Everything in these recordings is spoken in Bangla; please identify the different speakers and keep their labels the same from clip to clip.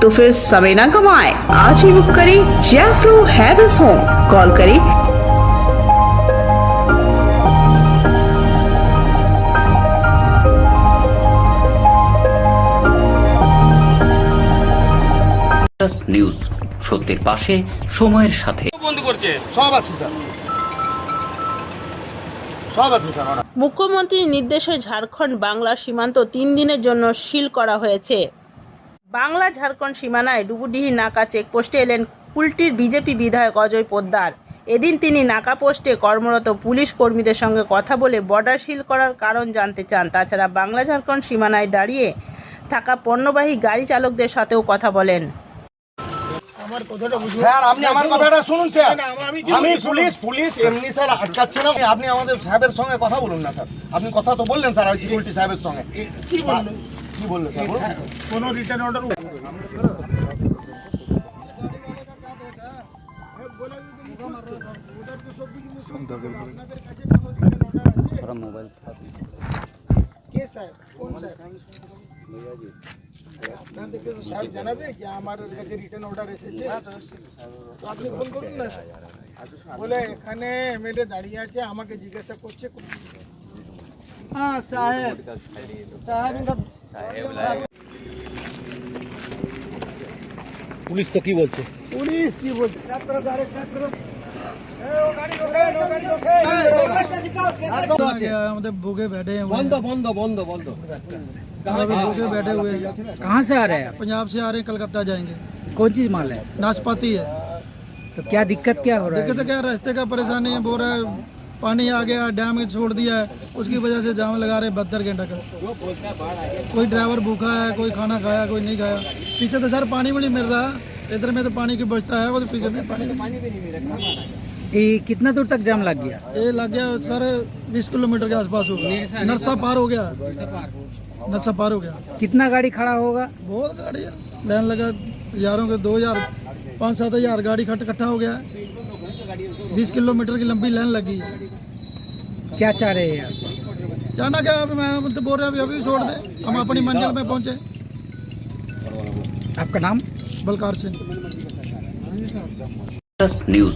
Speaker 1: तो फिर समय न कमाए आज ही बुक करें जैफ्रो हैवेंस होम कॉल करें
Speaker 2: প্লাস নিউজ সত্যের পাশে সময়ের সাথে
Speaker 3: বন্ধ করছে
Speaker 4: সব আছে স্যার সব আছে স্যার ওরা
Speaker 5: মুখ্যমন্ত্রীর নির্দেশে ঝাড়খণ্ড বাংলা সীমান্ত তিন দিনের জন্য সিল করা হয়েছে বাংলা ঝাড়খণ্ড সীমানায় ডুবুডিহি নাকা চেকপোস্টে এলেন কুলটির বিজেপি বিধায়ক অজয় পোদ্দার। এদিন তিনি নাকা পোস্টে কর্মরত পুলিশ কর্মীদের সঙ্গে কথা বলে বর্ডার সিল করার কারণ জানতে চান। তাছাড়া বাংলা ঝাড়খণ্ড সীমানায় দাঁড়িয়ে থাকা পণ্যবাহী গাড়ি চালকদের সাথেও কথা বলেন।
Speaker 4: স্যার আপনি আমার কথাটা শুনুন স্যার। আমি পুলিশ পুলিশ এমনি স্যার আটকাচ্ছে না। আপনি আমাদের সাহেবের সঙ্গে কথা বলুন না স্যার। আপনি কথা তো বললেন স্যার ওই সিকিউরিটি সাহেবের সঙ্গে। কি বললেন? কি বললেন স্যার বলুন। কোনো রিটার্ন অর্ডার আপনাদেরকে তো সাহেব জানাবে যে আমার কাছে রিটার্ন অর্ডার এসেছে তো আপনি ফোন করুন না বলে এখানে এমএলএ দাঁড়িয়ে আছে আমাকে জিজ্ঞাসা করছে হ্যাঁ সাহেব সাহেব
Speaker 3: পুলিশ তো কি বলছে
Speaker 4: পুলিশ কি বলছে ছাত্র গাড়ি ছাত্র
Speaker 6: আমাদের বুকে बैठे हैं
Speaker 4: বন্ধ বন্ধ বন্ধ বন্ধ
Speaker 6: बुके बैठे हुए हैं
Speaker 7: कहाँ से आ रहे हैं
Speaker 6: पंजाब से आ रहे हैं कलकत्ता जाएंगे
Speaker 7: आप कौन चीज माल है
Speaker 6: नाशपाती है
Speaker 7: तो क्या दिक्कत क्या हो रहा
Speaker 6: देखते
Speaker 7: है
Speaker 6: क्या रास्ते का परेशानी है बोल रहा है पानी आ गया डैम में छोड़ दिया है उसकी वजह से जाम लगा रहे बहत्तर घंटा का कोई ड्राइवर भूखा है कोई खाना खाया कोई नहीं खाया पीछे तो सर पानी भी नहीं मिल रहा इधर में तो पानी की बचता है वो तो पीछे में पानी
Speaker 7: ये कितना दूर तक जाम लग गया?
Speaker 6: ये लग गया सर 20 किलोमीटर के आसपास हो गया। नरसा पार हो गया। नरसा पार। हो गया।
Speaker 7: कितना गाड़ी खड़ा होगा?
Speaker 6: बहुत गाड़ी लाइन लगा हज़ारों के दो हज़ार पाँच सात हज़ार गाड़ी खट इकट्ठा हो गया। बीस किलोमीटर की लंबी लाइन लगी।
Speaker 7: क्या चाह रहे हैं
Speaker 6: जाना क्या अभी मैं तो बोल रहे अभी अभी छोड़ दे। हम अपनी मंजिल में पहुँचे।
Speaker 7: आपका नाम?
Speaker 6: बलकार सिंह।
Speaker 2: न्यूज़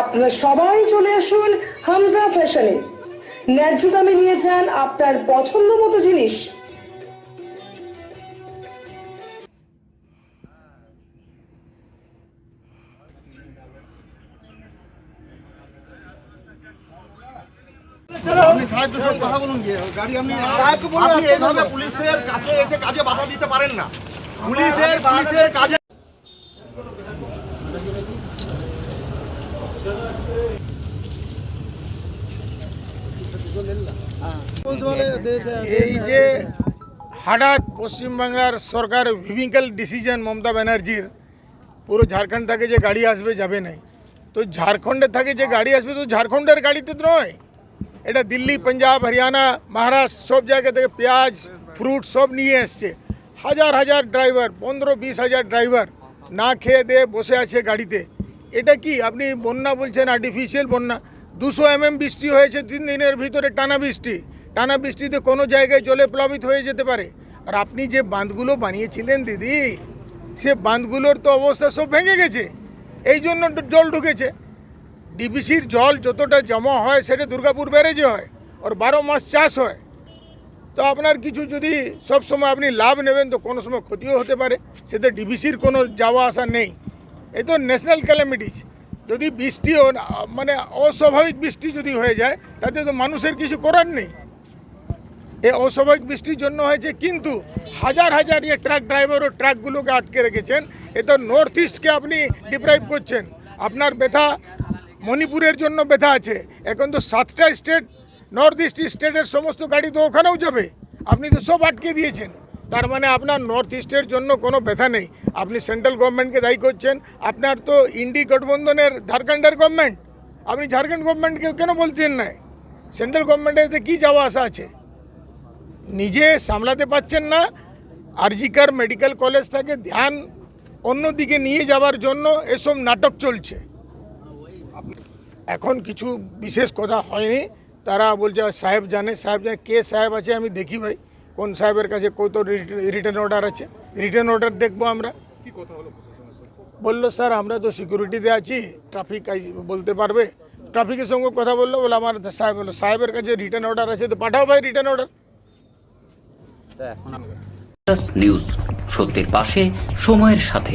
Speaker 8: আপনারা সবাই চলে আসুন হামজা ফ্যাশনে। ন্যায্য দামে নিয়ে যান আপনার পছন্দ মতো জিনিস।
Speaker 4: আপনি সাহায্য সব কথা বলুন গিয়ে। গাড়ি আপনি পুলিশের কাছে এসে কাজে বাধা দিতে পারেন না। পুলিশের পুলিশের কাজে এই যে হঠাৎ পশ্চিমবাংলার সরকার ভিভিক্যাল ডিসিশন মমতা ব্যানার্জির, পুরো ঝাড়খণ্ড থেকে যে গাড়ি আসবে যাবে নাই। তো ঝাড়খণ্ডের থেকে যে গাড়ি আসবে, তো ঝাড়খণ্ডের গাড়িতে তো নয়। এটা দিল্লি, পাঞ্জাব, হরিয়ানা, মহারাষ্ট্র, সব জায়গা থেকে পেঁয়াজ ফ্রুট সব নিয়ে এসছে। হাজার হাজার ড্রাইভার পনেরো, বিশ হাজার ড্রাইভার না খেয়ে দিয়ে বসে আছে গাড়িতে। এটা কি? আপনি বন্যা বলছেন আর্টিফিশিয়াল বন্যা। দুশো এমএম বৃষ্টি হয়েছে, তিন দিনের ভিতরে টানা বৃষ্টি। টানা বৃষ্টিতে কোনো জায়গায় জলে প্লাবিত হয়ে যেতে পারে। আর আপনি যে বাঁধগুলো বানিয়েছিলেন দিদি, সে বাঁধগুলোর তো অবস্থা সব ভেঙে গেছে। এই জন্য জল ঢুকেছে। ডিবিসির জল যতটা জমা হয়, সেটা দুর্গাপুর ব্যারেজে হয়। ওর বারো মাস চাষ হয়। তো আপনার কিছু যদি সব সময় আপনি লাভ নেবেন, তো কোনো সময় ক্ষতিও হতে পারে। সেটা ডিবিসির কোনো যাওয়া আসা নেই। এ তো ন্যাশনাল ক্যালামিটিস যদি বৃষ্টি ও- মানে অস্বাভাবিক বৃষ্টি যদি হয়ে যায়, তাতে তো মানুষের কিছু করার নেই। এ অস্বাভাবিক বৃষ্টির জন্য হয়েছে কিন্তু হাজার হাজার ইয়ে ট্রাক ড্রাইভার ও ট্রাকগুলোকে আটকে রেখেছেন। এ তো নর্থ ইস্টকে আপনি ডিপ্রাইভ করছেন। আপনার ব্যথা মণিপুরের জন্য ব্যথা আছে। এখন তো সাতটা স্টেট নর্থ ইস্ট স্টেটের সমস্ত গাড়ি তো ওখানেও যাবে। আপনি তো সব আটকে দিয়েছেন। তার মানে আপনার নর্থ ইস্টের জন্য কোনো ব্যথা নেই। আপনি সেন্ট্রাল গভর্নমেন্টকে দায়ী করছেন। আপনার তো ইন্ডি গঠবন্ধনের ঝাড়খণ্ডের গভর্নমেন্ট আপনি ঝাড়খণ্ড গভর্নমেন্টকে কেন বলছেন না? সেন্ট্রাল গভর্নমেন্টের এতে কী যাওয়া আসা আছে? নিজে সামলাতে পারছেন না। আরজিকার মেডিকেল কলেজ থেকে ধ্যান অন্যদিকে নিয়ে যাওয়ার জন্য এসব নাটক চলছে। এখন কিছু বিশেষ কথা হয়নি। তারা বলছে, সাহেব জানে সাহেব জানে, কে সাহেব আছে আমি দেখি ভাই। কোন সাহেবের কাছে কত রিটার্ন অর্ডার আছে? রিটার্ন অর্ডার দেখব আমরা। বলল স্যার আমরা তো সিকিউরিটিতে আছি ট্রাফিক বলতে পারবে? ট্রাফিকের সঙ্গে কথা বলল বলে আমার সাহেব বলল সাহেবের কাছে রিটার্ন অর্ডার আছে তো পাঠাও ভাই রিটার্ন অর্ডার
Speaker 2: নিউজ সত্যের পাশে সময়ের সাথে।